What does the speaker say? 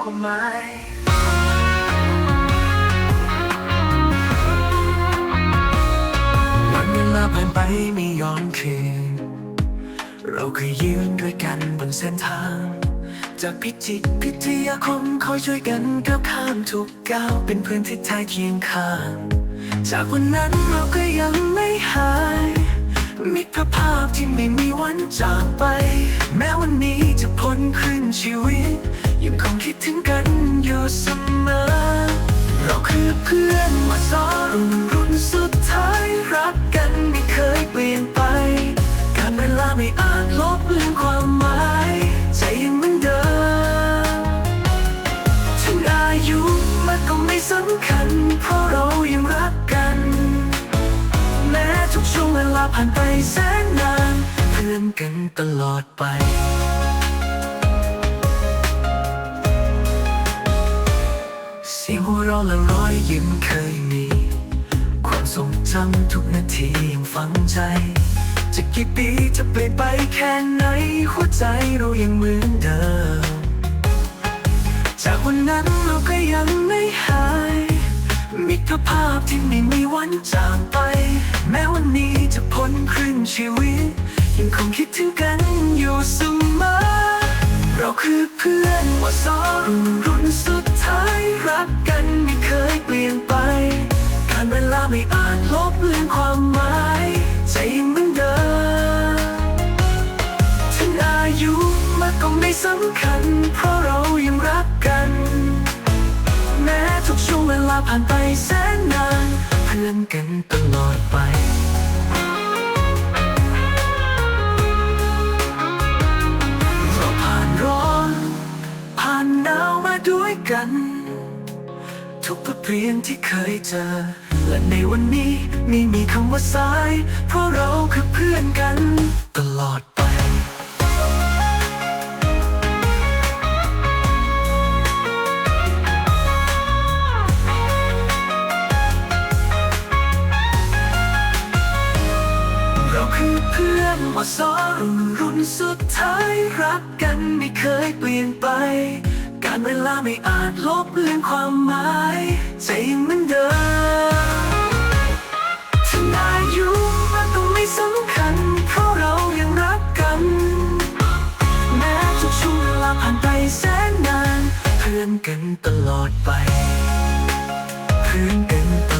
ความหมายวันเวลาผ่านไปไม่ย้อนคืน เราเคยยืนด้วยกันบนเส้นทาง จากพิจิตรพิทยาคมคอยช่วยกันก้าวข้ามทุกก้าวเป็นเพื่อนที่ท้เคียงข้าง จากวันนั้นเราก็ยังไม่หายมิตรภาพที่ไม่มีวันจากไป แม้วันนี้จะพ้นครึ่งชีวิตยังาผ่านไปแสนนานเพื่อนกันตลอดไปเสียงหัวเราะและรอยยิ้มเคยมี ความทรงจำทุกนาทียังฝังใจ จะกี่ปีจะเปลี่ยนไปแค่ไหน หัวใจเรายังเหมือนเดิม จากวันนั้นเราก็ยังไม่หาย มิตรภาพที่ไม่มีวันจางไป แม้ ชีวิต ยังคงคิดถึงกันอยู่เสมอ เราคือเพื่อนว่าสอรุ่นรุ่นสุดท้ายรักกันไม่เคยเปลี่ยนไป การเวลาไม่อาจลบเลือนความหมาย ใจยังเหมือนเดิมถึงอายุมันก็ไม่สำคัญ เพราะเรายังรักกัน แม้ทุกช่วงเวลาผ่านไปแสนนานเพื่อนกันตลอดไป กัน ทุกบทเรียนที่เคยเจอ และในวันนี้ไม่มีคำว่าสาย เพราะเราคือเพื่อนกัน ตลอดไปเราคือเพื่อนมาสอรุ่นรุ่นสุดท้ายรักกันไม่เคยเปลี่ยนไป การเวลาไม่อาจลบเลือนความหมายใจยังเหมือนเดิมถึงอายุมันก็ไม่สำคัญ เพราะเรายังรักกัน แม้ทุกช่วงเวลาผ่านไปแสนนาน เพื่อนกันตลอดไป เพื่อนกันต